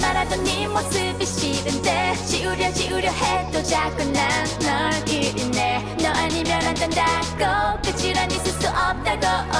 말하던 네 모습이 싫은데. 지우려 지우려 해도 자꾸 난 널 그리네. 너 아니면 안 된다고. 끝이란 있을 수 없다고.